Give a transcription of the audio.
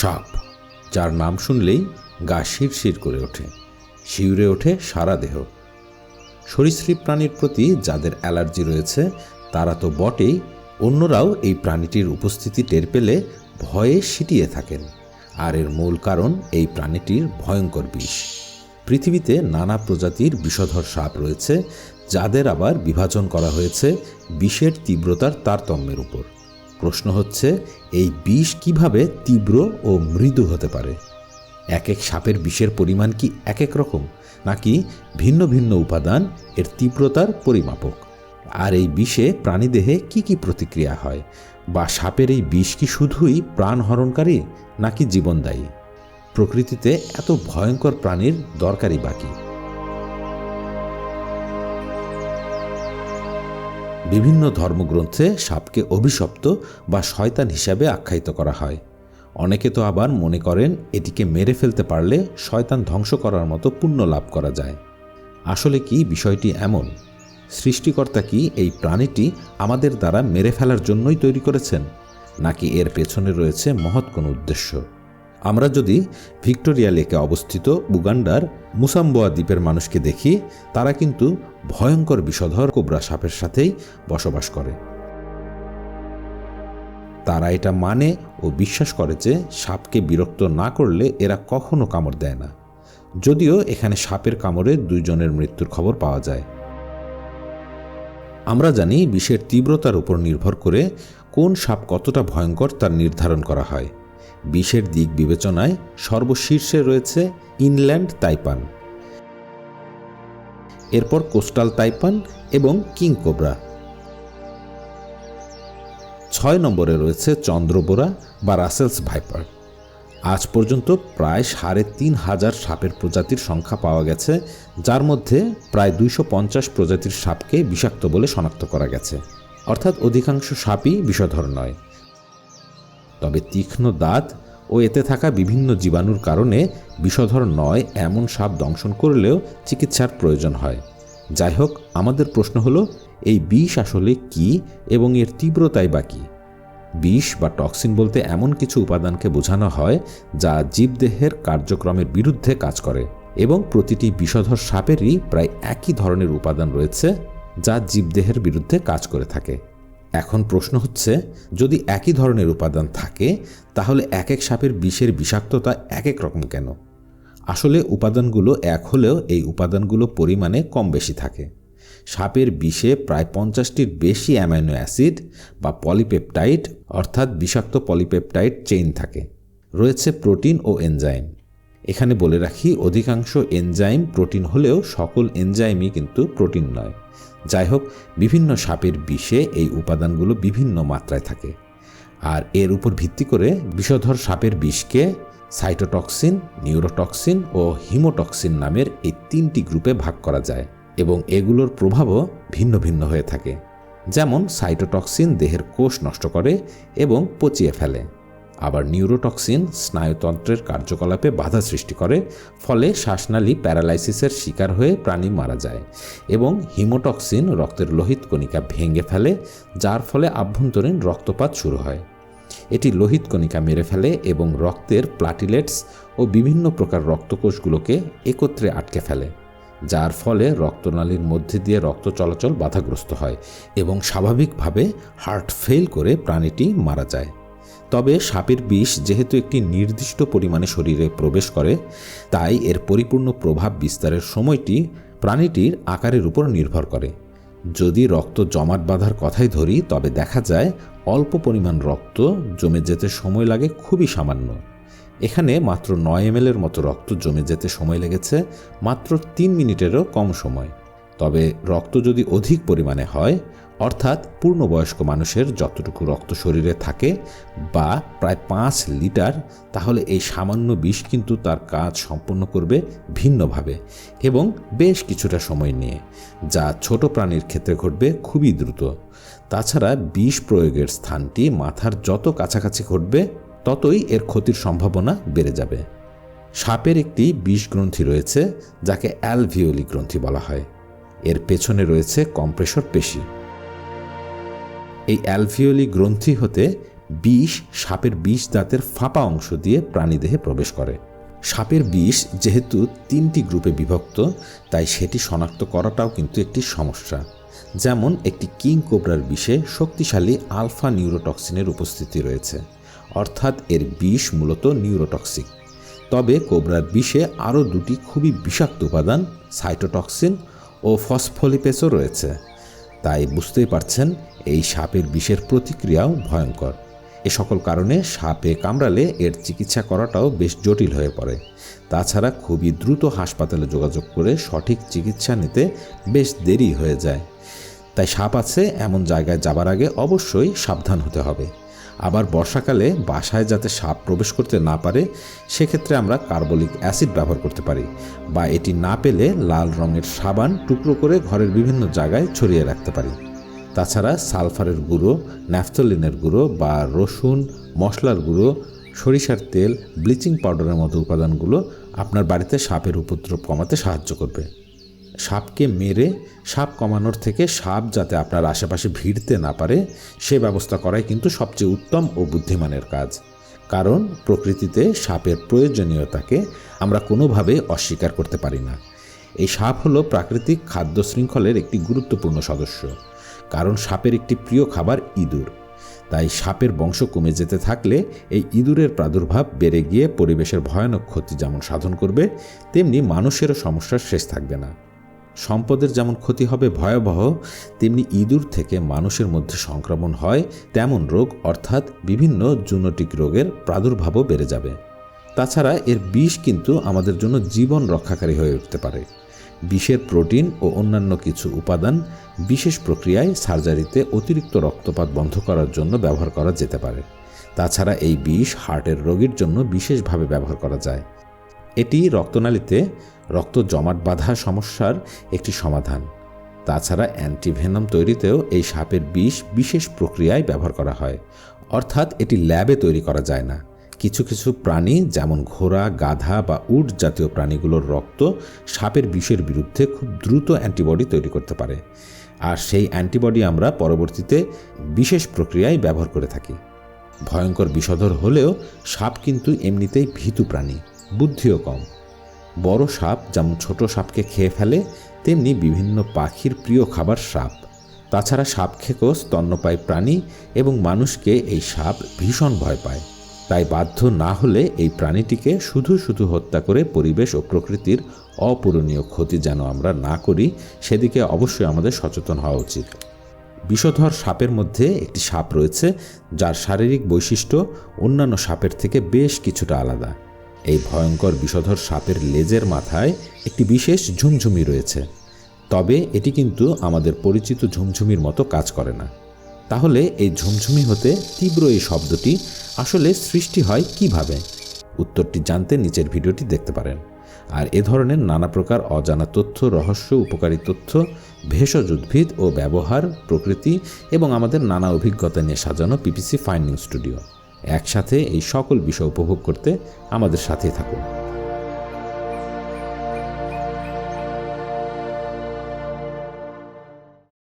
সাপ, যার নাম শুনলেই গা শিরশির করে ওঠে, শিউরে ওঠে সারা দেহ। সরীসৃপ প্রাণীর প্রতি যাদের অ্যালার্জি রয়েছে, তারা তো বটেই অন্যরাও এই প্রাণীটির উপস্থিতি টের পেলে ভয়ে সিটিয়ে থাকেন। আর এর মূল কারণ এই প্রাণীটির ভয়ঙ্কর বিষ। পৃথিবীতে নানা প্রজাতির বিষধর সাপ রয়েছে, যাদের আবার বিভাজন করা হয়েছে বিষের তীব্রতার তারতম্যের উপর। প্রশ্ন হচ্ছে, এই বিষ কীভাবে তীব্র ও মৃদু হতে পারে? এক এক সাপের বিষের পরিমাণ কি এক এক রকম, নাকি ভিন্ন ভিন্ন উপাদান এর তীব্রতার পরিমাপক? আর এই বিষে প্রাণীদেহে কি কি প্রতিক্রিয়া হয়? বা সাপের এই বিষ কি শুধুই প্রাণহরণকারী নাকি জীবনদায়ী? প্রকৃতিতে এত ভয়ঙ্কর প্রাণীর দরকারই বাকি বিভিন্ন ধর্মগ্রন্থে সাপকে অভিশপ্ত বা শয়তান হিসাবে আখ্যায়িত করা হয়। অনেকে তো আবার মনে করেন এটিকে মেরে ফেলতে পারলে শয়তান ধ্বংস করার মতো পুণ্য লাভ করা যায়। আসলে কি বিষয়টি এমন? সৃষ্টিকর্তা কি এই প্রাণীটি আমাদের দ্বারা মেরে ফেলার জন্যই তৈরি করেছেন? নাকি এর পেছনে রয়েছে মহৎ কোনো উদ্দেশ্য? আমরা যদি ভিক্টোরিয়া লেকে অবস্থিত বুগান্ডার মুসাম্বোয়া দ্বীপের মানুষকে দেখি, তারা কিন্তু ভয়ঙ্কর বিষধর কোবরা সাপের সাথেই বসবাস করে। তারা এটা মানে ও বিশ্বাস করে যে সাপকে বিরক্ত না করলে এরা কখনো কামড় দেয় না। যদিও এখানে সাপের কামড়ে দুইজনের মৃত্যুর খবর পাওয়া যায়। আমরা জানি বিষের তীব্রতার উপর নির্ভর করে কোন সাপ কতটা ভয়ঙ্কর তার নির্ধারণ করা হয়। বিষের দিক বিবেচনায় সর্বশীর্ষে রয়েছে ইনল্যান্ড তাইপান। এরপর কোস্টাল তাইপান এবং কিং কোবরা। ছয় নম্বরে রয়েছে চন্দ্রবোরা বা রাসেলস ভাইপার। আজ পর্যন্ত প্রায় সাড়ে তিন হাজার সাপের প্রজাতির সংখ্যা পাওয়া গেছে, যার মধ্যে প্রায় দুইশো পঞ্চাশ প্রজাতির সাপকে বিষাক্ত বলে শনাক্ত করা গেছে। অর্থাৎ অধিকাংশ সাপই বিষধর নয়। তবে তীক্ষ্ণ দাঁত ও এতে থাকা বিভিন্ন জীবাণুর কারণে বিষধর নয় এমন সাপ দংশন করলেও চিকিৎসার প্রয়োজন হয়। যাই হোক আমাদের প্রশ্ন হলো, এই বিষ আসলে কি এবং এর তীব্রতাই বা কী? বিষ বা টক্সিন বলতে এমন কিছু উপাদানকে বোঝানো হয় যা জীবদেহের কার্যক্রমের বিরুদ্ধে কাজ করে এবং প্রতিটি বিষধর সাপেরই প্রায় একই ধরনের উপাদান রয়েছে যা জীবদেহের বিরুদ্ধে কাজ করে থাকে। এখন প্রশ্ন হচ্ছে, যদি একই ধরনের উপাদান থাকে, তাহলে এক এক সাপের বিষের বিষাক্ততা এক এক রকম কেন? আসলে উপাদানগুলো এক হলেও এই উপাদানগুলো পরিমাণে কম বেশি থাকে। সাপের বিষে প্রায় পঞ্চাশটির বেশি অ্যামাইনো অ্যাসিড বা পলিপেপটাইড, অর্থাৎ বিষাক্ত পলিপেপটাইড চেইন থাকে। রয়েছে প্রোটিন ও এনজাইম। এখানে বলে রাখি, অধিকাংশ এনজাইম প্রোটিন হলেও সকল এনজাইমই কিন্তু প্রোটিন নয়। যাই হোক, বিভিন্ন সাপের বিষে এই উপাদানগুলো বিভিন্ন মাত্রায় থাকে। আর এর উপর ভিত্তি করে বিষধর সাপের বিষকে সাইটোটক্সিন, নিউরোটক্সিন ও হিমোটক্সিন নামের এই তিনটি গ্রুপে ভাগ করা যায় এবং এগুলোর প্রভাবও ভিন্ন ভিন্ন হয়ে থাকে। যেমন সাইটোটক্সিন দেহের কোষ নষ্ট করে এবং পচিয়ে ফেলে। আবার নিউরোটক্সিন স্নায়ুতন্ত্রের কার্যকলাপে বাধা সৃষ্টি করে, ফলে শ্বাসনালী প্যারালাইসিসের শিকার হয়ে প্রাণী মারা যায় এবং হিমোটক্সিন রক্তের লোহিত কণিকা ভেঙে ফেলে, যার ফলে আভ্যন্তরীণ রক্তপাত শুরু হয়। এটি লোহিত কণিকা মেরে ফেলে এবং রক্তের প্লাটিলেটস ও বিভিন্ন প্রকার রক্তকোষগুলোকে একত্রে আটকে ফেলে, যার ফলে রক্তনালীর মধ্যে দিয়ে রক্ত চলাচল বাধাগ্রস্ত হয় এবং স্বাভাবিকভাবে হার্ট ফেল করে প্রাণীটি মারা যায়। তবে সাপের বিষ যেহেতু একটি নির্দিষ্ট পরিমাণে শরীরে প্রবেশ করে, তাই এর পরিপূর্ণ প্রভাব বিস্তারের সময়টি প্রাণীটির আকারের উপর নির্ভর করে। যদি রক্ত জমাট বাঁধার কথাই ধরি, তবে দেখা যায় অল্প পরিমাণ রক্ত জমে যেতে সময় লাগে খুবই সামান্য। এখানে মাত্র নয় এম এর মতো রক্ত জমে যেতে সময় লেগেছে, মাত্র তিন মিনিটেরও কম সময়। তবে রক্ত যদি অধিক পরিমাণে হয় অর্থাৎ পূর্ণবয়স্ক মানুষের যতটুকু রক্ত শরীরে থাকে বা প্রায় পাঁচ লিটার, তাহলে এই সামান্য বিষ কিন্তু তার কাজ সম্পন্ন করবে ভিন্নভাবে এবং বেশ কিছুটা সময় নিয়ে, যা ছোট প্রাণীর ক্ষেত্রে ঘটবে খুবই দ্রুত। তাছাড়া বিষ প্রয়োগের স্থানটি মাথার যত কাছাকাছি ঘটবে, ততই এর ক্ষতির সম্ভাবনা বেড়ে যাবে। সাপের একটি বিষ গ্রন্থি রয়েছে, যাকে অ্যালভিওলি গ্রন্থি বলা হয়। এর পেছনে রয়েছে কম্প্রেসর পেশি। এই অ্যালভিওলি গ্রন্থি হতে বিষ সাপের বিষ দাঁতের ফাঁপা অংশ দিয়ে প্রাণীদেহে প্রবেশ করে। সাপের বিষ যেহেতু তিনটি গ্রুপে বিভক্ত, তাই সেটি শনাক্ত করাটাও কিন্তু একটি সমস্যা। যেমন একটি কিং কোবরার বিষে শক্তিশালী আলফা নিউরোটক্সিনের উপস্থিতি রয়েছে, অর্থাৎ এর বিষ মূলত নিউরোটক্সিক। তবে কোবরার বিষে আরও দুটি খুবই বিষাক্ত উপাদান, সাইটোটক্সিন ও ফসফোলিপেসও রয়েছে। তাই বুঝতেই পারছেন এই সাপের বিষের প্রতিক্রিয়াও ভয়ঙ্কর। এ সকল কারণে সাপে কামড়ালে এর চিকিৎসা করাটাও বেশ জটিল হয়ে পড়ে। তাছাড়া খুবই দ্রুত হাসপাতালে যোগাযোগ করে সঠিক চিকিৎসা নিতে বেশ দেরি হয়ে যায়। তাই সাপ আছে এমন জায়গায় যাবার আগে অবশ্যই সাবধান হতে হবে। আবার বর্ষাকালে বাসায় যাতে সাপ প্রবেশ করতে না পারে, সেক্ষেত্রে আমরা কার্বলিক অ্যাসিড ব্যবহার করতে পারি বা এটি না পেলে লাল রঙের সাবান টুকরো করে ঘরের বিভিন্ন জায়গায় ছড়িয়ে রাখতে পারি। তাছাড়া সালফারের গুঁড়ো ন্যাফথলিনের গুঁড়ো বা রসুন, মশলার গুঁড়ো, সরিষার তেল, ব্লিচিং পাউডারের মতো উপাদানগুলো আপনার বাড়িতে সাপের উপদ্রব কমাতে সাহায্য করবে। সাপকে মেরে, সাপ কমানোর থেকে সাপ যাতে আপনার আশেপাশে ভিড়তে না পারে, সে ব্যবস্থা করাই কিন্তু সবচেয়ে উত্তম ও বুদ্ধিমানের কাজ। কারণ প্রকৃতিতে সাপের প্রয়োজনীয়তাকে আমরা কোনোভাবে অস্বীকার করতে পারি না। এই সাপ হলো প্রাকৃতিক খাদ্য শৃঙ্খলের একটি গুরুত্বপূর্ণ সদস্য। কারণ সাপের একটি প্রিয় খাবার ইঁদুর। তাই সাপের বংশ কমে যেতে থাকলে এই ইঁদুরের প্রাদুর্ভাব বেড়ে গিয়ে পরিবেশের ভয়ানক ক্ষতি যেমন সাধন করবে, তেমনি মানুষেরও সমস্যার শেষ থাকবে না। সম্পদের যেমন ক্ষতি হবে ভয়াবহ, তেমনি ইঁদুর থেকে মানুষের মধ্যে সংক্রমণ হয়, তেমন রোগ, অর্থাৎ বিভিন্ন জুনোটিক রোগের প্রাদুর্ভাবও বেড়ে যাবে। তাছাড়া এর বিষ কিন্তু আমাদের জন্য জীবন রক্ষাকারী হয়ে উঠতে পারে। বিষের প্রোটিন ও অন্যান্য কিছু উপাদান বিশেষ প্রক্রিয়ায় সার্জারিতে অতিরিক্ত রক্তপাত বন্ধ করার জন্য ব্যবহার করা যেতে পারে। তাছাড়া এই বিষ হার্টের রোগীর জন্য বিশেষভাবে ব্যবহার করা যায়। এটি রক্তনালীতে রক্ত জমাট বাঁধা সমস্যার একটি সমাধান। তাছাড়া অ্যান্টিভেনাম তৈরিতেও এই সাপের বিষ বিশেষ প্রক্রিয়ায় ব্যবহার করা হয়। অর্থাৎ এটি ল্যাবে তৈরি করা যায় না। কিছু কিছু প্রাণী, যেমন ঘোড়া, গাধা বা উট জাতীয় প্রাণীগুলোর রক্ত সাপের বিষের বিরুদ্ধে খুব দ্রুত অ্যান্টিবডি তৈরি করতে পারে। আর সেই অ্যান্টিবডি আমরা পরবর্তীতে বিশেষ প্রক্রিয়ায় ব্যবহার করে থাকি। ভয়ঙ্কর বিষধর হলেও সাপ কিন্তু এমনিতেই ভীতু প্রাণী। বুদ্ধিও কম। বড় সাপ যেমন ছোট সাপকে খেয়ে ফেলে, তেমনি বিভিন্ন পাখির প্রিয় খাবার সাপ। তাছাড়া সাপ খেকো স্তন্যপায়ী প্রাণী এবং মানুষকে এই সাপ ভীষণ ভয় পায়। তাই বাধ্য না হলে এই প্রাণীটিকে শুধু শুধু হত্যা করে পরিবেশ ও প্রকৃতির অপূরণীয় ক্ষতি যেন আমরা না করি, সেদিকে অবশ্যই আমাদের সচেতন হওয়া উচিত। বিষধর সাপের মধ্যে একটি সাপ রয়েছে, যার শারীরিক বৈশিষ্ট্য অন্যান্য সাপের থেকে বেশ কিছুটা আলাদা। এই ভয়ঙ্কর বিষধর সাপের লেজের মাথায় একটি বিশেষ ঝুমঝুমি রয়েছে। তবে এটি কিন্তু আমাদের পরিচিত ঝুমঝুমির মতো কাজ করে না। তাহলে এই ঝুমঝুমি হতে তীব্র এই শব্দটি আসলে সৃষ্টি হয় কীভাবে? উত্তরটি জানতে নিচের ভিডিওটি দেখতে পারেন। আর এ ধরনের নানা প্রকার অজানা তথ্য, রহস্য, উপকারী তথ্য, ভেষজ উদ্ভিদ ও ব্যবহার, প্রকৃতি এবং আমাদের নানা অভিজ্ঞতা নিয়ে সাজানো পিপিসি ফাইন্ডিং স্টুডিও। একসাথে এই সকল বিষয় উপভোগ করতে আমাদের সাথে থাকুন।